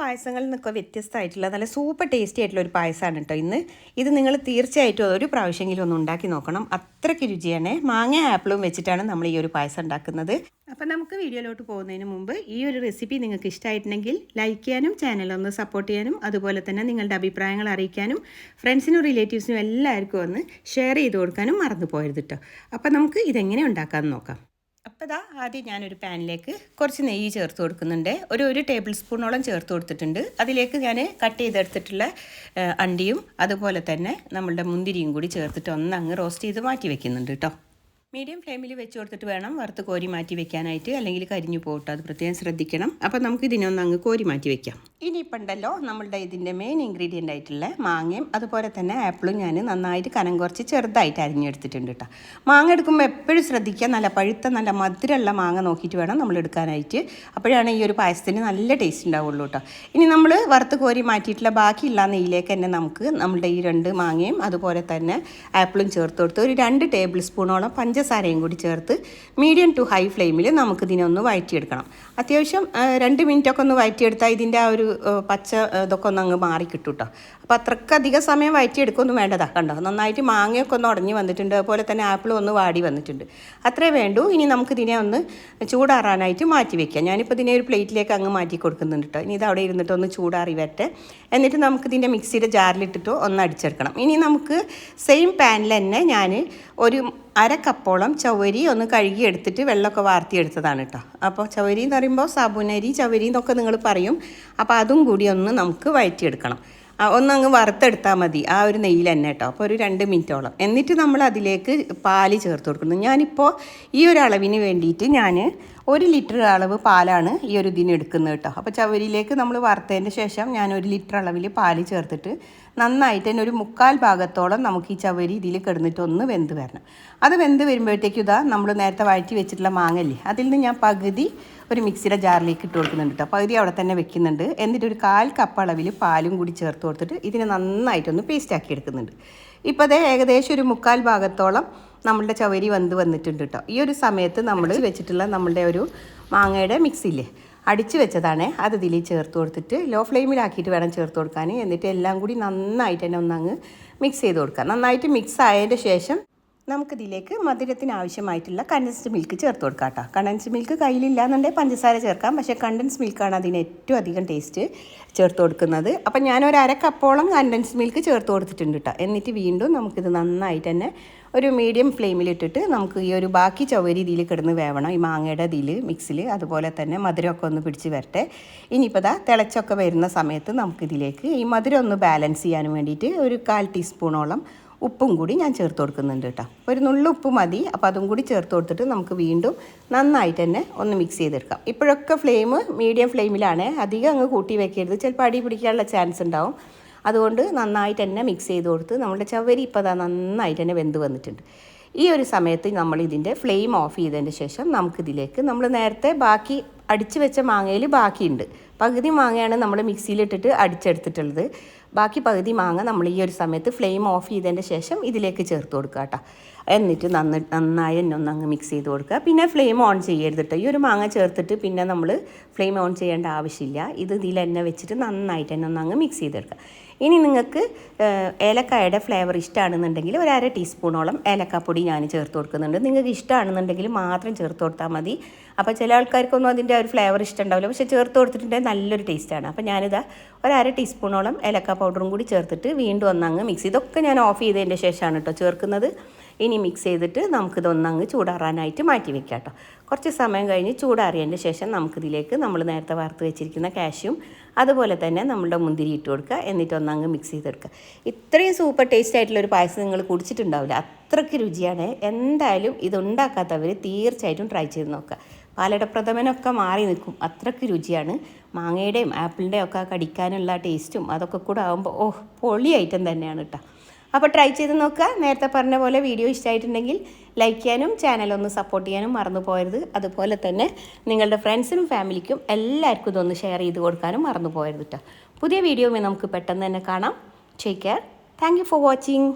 പായസങ്ങളിൽ നിന്നൊക്കെ വ്യത്യസ്തമായിട്ടുള്ള നല്ല സൂപ്പർ ടേസ്റ്റി ആയിട്ടുള്ള ഒരു പായസമാണ് കേട്ടോ ഇന്ന്. ഇത് നിങ്ങൾ തീർച്ചയായിട്ടും ഒരു പ്രാവശ്യമെങ്കിലും ഒന്ന് ഉണ്ടാക്കി നോക്കണം. അത്രയ്ക്ക് രുചിയാണ്. മാങ്ങ ആപ്പിളും വെച്ചിട്ടാണ് നമ്മൾ ഈ ഒരു പായസം ഉണ്ടാക്കുന്നത്. അപ്പം നമുക്ക് വീഡിയോയിലോട്ട് പോകുന്നതിന് മുമ്പ് ഈ ഒരു റെസിപ്പി നിങ്ങൾക്ക് ഇഷ്ടമായിട്ടുണ്ടെങ്കിൽ ലൈക്ക് ചെയ്യാനും ചാനൽ ഒന്ന് സപ്പോർട്ട് ചെയ്യാനും അതുപോലെ തന്നെ നിങ്ങളുടെ അഭിപ്രായങ്ങൾ അറിയിക്കാനും ഫ്രണ്ട്സിനും റിലേറ്റീവ്സിനും എല്ലാവർക്കും ഒന്ന് ഷെയർ ചെയ്ത് കൊടുക്കാനും മറന്നു പോയത് കേട്ടോ. അപ്പം നമുക്ക് ഇതെങ്ങനെ ഉണ്ടാക്കാമെന്ന് നോക്കാം. അപ്പോൾ ഇതാ ആദ്യം ഞാനൊരു പാനിലേക്ക് കുറച്ച് നെയ്യ് ചേർത്ത് കൊടുക്കുന്നുണ്ട്. ഒരു ഒരു ടേബിൾ സ്പൂണോളം ചേർത്ത് കൊടുത്തിട്ടുണ്ട്. അതിലേക്ക് ഞാൻ കട്ട് ചെയ്തെടുത്തിട്ടുള്ള അണ്ടിയും അതുപോലെ തന്നെ നമ്മളുടെ മുന്തിരിയും കൂടി ചേർത്തിട്ട് ഒന്ന് അങ്ങ് റോസ്റ്റ് ചെയ്ത് മാറ്റി വെക്കുന്നുണ്ട് കേട്ടോ മീഡിയം ഫ്ലെയിമിൽ വെച്ച് കൊടുത്തിട്ട് വേണം വറുത്ത് കോരി മാറ്റി വെക്കാനായിട്ട് അല്ലെങ്കിൽ കരിഞ്ഞു പോകട്ടോ. അത് പ്രത്യേകം ശ്രദ്ധിക്കണം. അപ്പോൾ നമുക്ക് ഇതിനൊന്ന് അങ്ങ് കോരി മാറ്റി വെക്കാം. ഇനിയിപ്പോൾ ഉണ്ടല്ലോ നമ്മളുടെ ഇതിന്റെ മെയിൻ ഇൻഗ്രീഡിയന്റ് ആയിട്ടുള്ള മാങ്ങയും അതുപോലെ തന്നെ ആപ്പിളും ഞാൻ നന്നായിട്ട് കനം കുറച്ച് ചെറുതായിട്ട് അരിഞ്ഞെടുത്തിട്ടുണ്ട് കേട്ടോ. മാങ്ങ എടുക്കുമ്പോൾ എപ്പോഴും ശ്രദ്ധിക്കുക. നല്ല പഴുത്ത നല്ല മധുരമുള്ള മാങ്ങ നോക്കിയിട്ട് വേണം നമ്മൾ എടുക്കാനായിട്ട്. അപ്പോഴാണ് ഈ ഒരു പായസത്തിന് നല്ല ടേസ്റ്റ് ഉണ്ടാവുള്ളൂ കേട്ടോ. ഇനി നമ്മൾ വറുത്ത് കോരി മാറ്റിയിട്ടുള്ള ബാക്കിയുള്ള നെയ്യിലേക്ക് തന്നെ നമുക്ക് നമ്മളുടെ ഈ രണ്ട് മാങ്ങയും അതുപോലെ തന്നെ ആപ്പിളും ചേർത്ത് കൊടുത്ത് ഒരു രണ്ട് ടേബിൾ സ്പൂണോളം പഞ്ചസാരയും കൂടി ചേർത്ത് മീഡിയം ടു ഹൈ ഫ്ലെയിമിൽ നമുക്ക് ഇതിനൊന്ന് വഴറ്റിയെടുക്കണം. അത്യാവശ്യം രണ്ട് മിനിറ്റൊക്കെ ഒന്ന് വഴറ്റിയെടുത്താൽ ഇതിന്റെ ആ ഒരു പച്ച ഇതൊക്കെ ഒന്ന് അങ്ങ് മാറി കിട്ടും അപ്പോൾ അത്രക്കധികം സമയം വഴറ്റിയെടുക്കൊന്നും വേണ്ടതാ. കണ്ടോ? നന്നായിട്ട് മാങ്ങയൊക്കെ ഒന്ന് ഉടഞ്ഞു വന്നിട്ടുണ്ട്. അതുപോലെ തന്നെ ആപ്പിൾ ഒന്ന് വാടി വന്നിട്ടുണ്ട്. അത്രേ വേണ്ടൂ. ഇനി നമുക്ക് ഇതിനെ ഒന്ന് ചൂടാറാനായിട്ട് മാറ്റി വെക്കാം. ഞാനിപ്പോൾ ഇതിനെ ഒരു പ്ലേറ്റിലേക്ക് അങ്ങ് മാറ്റി കൊടുക്കുന്നുണ്ട് കേട്ടോ ഇനി ഇത് അവിടെ ഇരുന്നിട്ട് ഒന്ന് ചൂടാറി വരട്ടെ. എന്നിട്ട് നമുക്ക് ഇതിന്റെ മിക്സിയുടെ ജാറിലിട്ടിട്ട് ഒന്ന് അടിച്ചെടുക്കണം. ഇനി നമുക്ക് സെയിം പാനിൽ തന്നെ ഞാൻ ഒരു അര കപ്പോളം ചവരി ഒന്ന് കഴുകി എടുത്തിട്ട് വെള്ളമൊക്കെ വാർത്തിയെടുത്തതാണ് കേട്ടോ. അപ്പോൾ ചവരി എന്ന് പറയുമ്പോൾ സാബുനരി ചവരി എന്നൊക്കെ നിങ്ങൾ പറയും. അപ്പോൾ അതും കൂടി ഒന്ന് നമുക്ക് വഴറ്റിയെടുക്കണം. ഒന്നങ്ങ് വറുത്തെടുത്താൽ മതി. ആ ഒരു നെയ്യിൽ തന്നെ കേട്ടോ. അപ്പോൾ ഒരു രണ്ട് മിനിറ്റോളം. എന്നിട്ട് നമ്മൾ അതിലേക്ക് പാൽ ചേർത്ത് കൊടുക്കുന്നു. ഞാനിപ്പോൾ ഈ ഒരു അളവിന് വേണ്ടിയിട്ട് ഞാൻ ഒരു ലിറ്റർ അളവ് പാലാണ് ഈ ഒരു ഇതിന് എടുക്കുന്നത് കേട്ടോ. അപ്പോൾ ചവരിയിലേക്ക് നമ്മൾ വറുത്തതിന്റെ ശേഷം ഞാൻ ഒരു ലിറ്റർ അളവിൽ പാൽ ചേർത്തിട്ട് നന്നായിട്ട് തന്നെ ഒരു മുക്കാൽ ഭാഗത്തോളം നമുക്ക് ഈ ചവരി ഇതിൽ കിടന്നിട്ട് ഒന്ന് വെന്ത് വരണം. അത് വെന്ത് വരുമ്പോഴത്തേക്കും ഇതാ നമ്മൾ നേരത്തെ വഴറ്റി വെച്ചിട്ടുള്ള മാങ്ങല്ലേ അതിൽ നിന്ന് ഞാൻ പകുതി ഒരു മിക്സിയുടെ ജാറിലേക്ക് ഇട്ട് കൊടുക്കുന്നുണ്ട് കേട്ടോ പകുതി അവിടെ തന്നെ വെക്കുന്നുണ്ട്. എന്നിട്ട് ഒരു കാൽ കപ്പ് അളവിൽ പാലും കൂടി ചേർത്ത് കൊടുത്തിട്ട് ഇതിനെ നന്നായിട്ടൊന്ന് പേസ്റ്റാക്കി എടുക്കുന്നുണ്ട്. ഇപ്പോൾ അതേ ഏകദേശം ഒരു മുക്കാൽ ഭാഗത്തോളം നമ്മളുടെ ചവരി വന്ന് വന്നിട്ടുണ്ട് കേട്ടോ ഈ ഒരു സമയത്ത് നമ്മൾ വെച്ചിട്ടുള്ള നമ്മളുടെ ഒരു മാങ്ങയുടെ മിക്സിയില്ലേ അടിച്ചു വെച്ചതാണ്. അത് ഇതിൽ ചേർത്ത് കൊടുത്തിട്ട് ലോ ഫ്ലെയിമിലാക്കിയിട്ട് വേണം ചേർത്ത് കൊടുക്കാൻ എന്നിട്ട് എല്ലാം കൂടി നന്നായിട്ട് തന്നെ ഒന്നങ്ങ് മിക്സ് ചെയ്ത് കൊടുക്കുക നന്നായിട്ട് മിക്സ് ആയതിന്റെ ശേഷം നമുക്കിതിലേക്ക് മധുരത്തിന് ആവശ്യമായിട്ടുള്ള കണ്ടൻസ്ഡ് മിൽക്ക് ചേർത്ത് കൊടുക്കാം കേട്ടോ. കണ്ടൻസ്ഡ് മിൽക്ക് കയ്യിലില്ല എന്നുണ്ടെങ്കിൽ പഞ്ചസാര ചേർക്കാം. പക്ഷേ കണ്ടൻസ് മിൽക്കാണ് അതിന് ഏറ്റവും അധികം ടേസ്റ്റ് ചേർത്ത് കൊടുക്കുന്നത്. അപ്പം ഒരു അര കപ്പോളം കണ്ടൻസ് മിൽക്ക് ചേർത്ത് കൊടുത്തിട്ടുണ്ട് കേട്ടോ. എന്നിട്ട് വീണ്ടും നമുക്കിത് നന്നായിട്ട് തന്നെ ഒരു മീഡിയം ഫ്ലെയിമിലിട്ടിട്ട് നമുക്ക് ഈ ഒരു ബാക്കി ചവരി ഇതിൽ കിടന്ന് വേവണം. ഈ മാങ്ങയുടെ ഇതിൽ മിക്സിൽ അതുപോലെ തന്നെ മധുരമൊക്കെ ഒന്ന് പിടിച്ച് വരട്ടെ. ഇനിയിപ്പോൾ ദാ തിളച്ചൊക്കെ വരുന്ന സമയത്ത് നമുക്കിതിലേക്ക് ഈ മധുരം ഒന്ന് ബാലൻസ് ചെയ്യാൻ വേണ്ടിയിട്ട് ഒരു കാൽ ടീസ്പൂണോളം ഉപ്പും കൂടി ഞാൻ ചേർത്ത് കൊടുക്കുന്നുണ്ട് കേട്ടോ. ഒരു നുള്ളു ഉപ്പ് മതി. അപ്പോൾ അതും കൂടി ചേർത്ത് കൊടുത്തിട്ട് നമുക്ക് വീണ്ടും നന്നായിട്ട് തന്നെ ഒന്ന് മിക്സ് ചെയ്തെടുക്കാം. ഇപ്പോഴൊക്കെ ഫ്ലെയിം മീഡിയം ഫ്ലെയിമിലാണ് അധികം അങ്ങ് കൂട്ടി വെക്കരുത്. ചിലപ്പോൾ അടി പിടിക്കാനുള്ള ചാൻസ് ഉണ്ടാവും. അതുകൊണ്ട് നന്നായിട്ട് തന്നെ മിക്സ് ചെയ്ത് കൊടുത്ത് നമ്മുടെ ചവരി ഇപ്പോൾ അതാ നന്നായിട്ട് തന്നെ വെന്ത് വന്നിട്ടുണ്ട്. ഈ ഒരു സമയത്ത് നമ്മൾ ഇതിന്റെ ഫ്ലെയിം ഓഫ് ചെയ്തതിന് ശേഷം നമുക്കിതിലേക്ക് നമ്മൾ നേരത്തെ ബാക്കി അടിച്ച് വെച്ച മാങ്ങയിൽ ബാക്കിയുണ്ട്. പകുതി മാങ്ങയാണ് നമ്മൾ മിക്സിയിലിട്ടിട്ട് അടിച്ചെടുത്തിട്ടുള്ളത്. ബാക്കി പകുതി മാങ്ങ നമ്മൾ ഈ ഒരു സമയത്ത് ഫ്ലെയിം ഓഫ് ചെയ്തതിന്റെ ശേഷം ഇതിലേക്ക് ചേർത്ത് കൊടുക്കുക കേട്ടോ. എന്നിട്ട് നന്ന നന്നായി എന്നെ ഒന്ന് അങ്ങ് മിക്സ് ചെയ്ത് കൊടുക്കുക. പിന്നെ ഫ്ലെയിം ഓൺ ചെയ്യരുത് കേട്ടോ. ഈ ഒരു മാങ്ങ ചേർത്തിട്ട് പിന്നെ നമ്മൾ ഫ്ലെയിം ഓൺ ചെയ്യേണ്ട ആവശ്യമില്ല. ഇത് ഇതിൽ വെച്ചിട്ട് നന്നായിട്ട് തന്നെ ഒന്ന് അങ്ങ് മിക്സ് ചെയ്തെടുക്കുക ഇനി നിങ്ങൾക്ക് ഏലക്കായുടെ ഫ്ലേവർ ഇഷ്ടമാണെന്നുണ്ടെങ്കിൽ ഒരു അര ടീസ്പൂണോളം ഏലക്കാപ്പൊടി ഞാൻ ചേർത്ത് കൊടുക്കുന്നുണ്ട്. നിങ്ങൾക്ക് ഇഷ്ടമാണെന്നുണ്ടെങ്കിൽ മാത്രം ചേർത്ത് കൊടുത്താൽ മതി. അപ്പോൾ ചില ആൾക്കാർക്കൊന്നും അതിന്റെ ഒരു ഫ്ലേവർ ഇഷ്ടമുണ്ടാവില്ല. പക്ഷേ ചേർത്ത് കൊടുത്തിട്ടുണ്ടെങ്കിൽ നല്ലൊരു ടേസ്റ്റാണ് അപ്പോൾ ഞാനിതാ ഒരര ടീസ്പൂണോളം ഏലക്ക പൗഡറും കൂടി ചേർത്തിട്ട് വീണ്ടും ഒന്നങ്ങ് മിക്സ് ഇതൊക്കെ ഞാൻ ഓഫ് ചെയ്തതിന്റെ ശേഷമാണ് കേട്ടോ ചേർക്കുന്നത്. ഇനി മിക്സ് ചെയ്തിട്ട് നമുക്കിത് ഒന്നങ്ങ് ചൂടാറാനായിട്ട് മാറ്റി വെക്കാം കേട്ടോ കുറച്ച് സമയം കഴിഞ്ഞ് ചൂടാറിയതിന്റെ ശേഷം നമുക്കിതിലേക്ക് നമ്മൾ നേരത്തെ വറുത്ത് വെച്ചിരിക്കുന്ന കാഷ്യും അതുപോലെ തന്നെ നമ്മളുടെ മുന്തിരി ഇട്ട് കൊടുക്കുക. എന്നിട്ട് ഒന്നങ്ങ് മിക്സ് ചെയ്തെടുക്കുക. ഇത്രയും സൂപ്പർ ടേസ്റ്റ് ആയിട്ടുള്ള ഒരു പായസം നിങ്ങൾ കുടിച്ചിട്ടുണ്ടാവില്ല. അത്രയ്ക്ക് രുചിയാണ്. എന്തായാലും ഇത് ഉണ്ടാക്കാത്തവർ തീർച്ചയായിട്ടും ട്രൈ ചെയ്ത് നോക്കുക. പാലട പ്രഥമനൊക്കെ മാറി നിൽക്കും. അത്രയ്ക്ക് രുചിയാണ്. മാങ്ങയുടെയും ആപ്പിളിന്റെയും ഒക്കെ കടിക്കാനുള്ള ടേസ്റ്റും അതൊക്കെ കൂടെ ആകുമ്പോൾ ഓ പൊളി ഐറ്റം തന്നെയാണ് കേട്ടോ അപ്പോൾ ട്രൈ ചെയ്ത് നോക്കുക. നേരത്തെ പറഞ്ഞ പോലെ വീഡിയോ ഇഷ്ടമായിട്ടുണ്ടെങ്കിൽ ലൈക്ക് ചെയ്യാനും ചാനൽ ഒന്ന് സപ്പോർട്ട് ചെയ്യാനും മറന്നു പോകരുത്. അതുപോലെ തന്നെ നിങ്ങളുടെ ഫ്രണ്ട്സിനും ഫാമിലിക്കും എല്ലാവർക്കും ഇതൊന്ന് ഷെയർ ചെയ്ത് കൊടുക്കാനും മറന്നു പോകരുത് കേട്ടോ പുതിയ വീഡിയോ നമുക്ക് പെട്ടെന്ന് തന്നെ കാണാം. Take care thank for watching